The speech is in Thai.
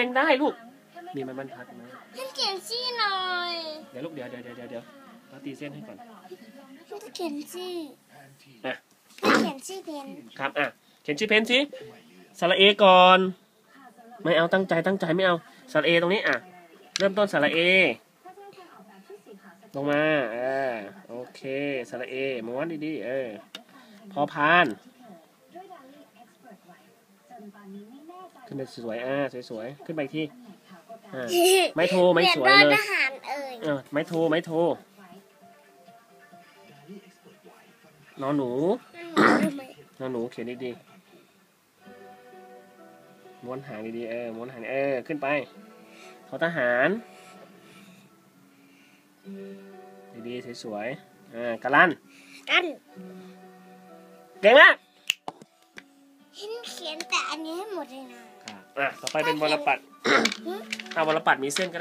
องได้ลูก มีไม้บรรทัดไหมฉันเขียนชื่อหน่อยเดี๋ยวลูกเดี๋ยวเดี๋ยวเดี๋ยวเดี๋ยวเดี๋ยวเราตีเส้นให้ก่อนฉันจะเขียนชื่ออะฉันเขียนชื่อเพนครับอะเขียนชื่อเพนสิสระเอก่อน ไม่เอาตั้งใจตั้งใจไม่เอาสระเอตรงนี้อะ เริ่มต้นสระเอลงมาเออโอเคสระเอม้วนดีๆเออพอพาน ขึ้นไปสวยๆอ่าสวยๆ ขึ้นไปอีกที่อ่าไม้โทไม้สวยเรีเลยนทหารเอ่ยเออไม้โทไม้โทนอนหนูนอนหนูเขียนดีๆม้วนหางดีๆเออม้วนหางเออขึ้นไปทอทหารดีๆสวยๆอ่ากะลันกันเก่งมาก ฉันเขียนแต่อันนี้ให้หมดเลยนะ อะต่อไปเป็นวรปัดเอาวรปัดมีเส้นก็ได้